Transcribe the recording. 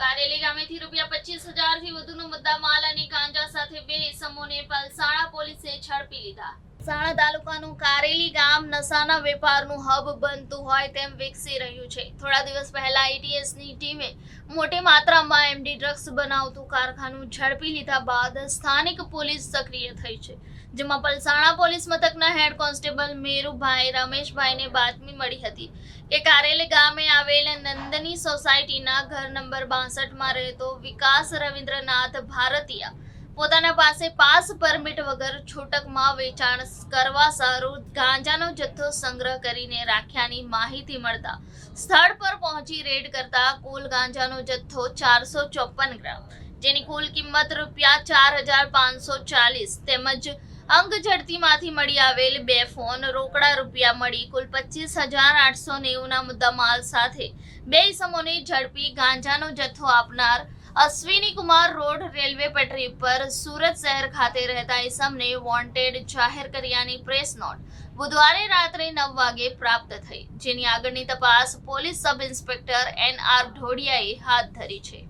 કારેલી ગામેથી રૂપિયા પચીસ હજારથી વધુનો મુદ્દામાલ અને ગાંજા સાથે બે ઇસમોને પલસાણા પોલીસે ઝડપી લીધા. પલસાણા તાલુકાનું કારેલી ગામ નશાના વેપારનું હબ બનતું હોય તેમ વિકસી રહ્યું છે. થોડા દિવસ પહેલા એટીએસની ટીમે મોટી માત્રામાં એમડી ડ્રગ્સ બનાવતું કારખાનું ઝડપી લીધા બાદ સ્થાનિક પોલીસ સક્રિય થઈ છે. જેમાં પલસાણા પોલીસ મથકના હેડ કોન્સ્ટેબલ મેરુભાઈ રમેશભાઈને બાતમી મળી હતી કે કારેલી ગામે આવેલ નંદની સોસાયટીના ઘર નંબર બાસઠમાં રહેતો વિકાસ રવિન્દ્રનાથ ભારતીયા પોતાના પાસે પાસ પરમિટ વગર છૂટકમાં વેચાણ કરવા સારું ગાંજાનો જથ્થો સંગ્રહ કરીને રાખ્યાની માહિતી મળતા સ્થળ પર પહોંચી રેડ કરતા કુલ ગાંજાનો જથ્થો ચારસો ચોપન ગ્રામ, જેની કુલ કિંમત રૂપિયા ચાર હજાર પાંચસો ચાલીસ તેમજ અંગ ઝડતીમાંથી મળી આવેલ બે ફોન રોકડા રૂપિયા મળી કુલ પચીસ હજાર આઠસો નેવુંના મુદ્દામાલ સાથે બે ઇસમોને ઝડપી ગાંજાનો જથ્થો આપનાર અશ્વિની કુમાર રોડ રેલવે પટરી પર સુરત શહેર ખાતે રહેતા ઇસમને વોન્ટેડ જાહેર કર્યાની પ્રેસ નોટ બુધવારે રાત્રે નવ વાગે પ્રાપ્ત થઈ. જેની આગળની તપાસ police sub inspector N R ઢોડિયાએ હાથ ધરી છે.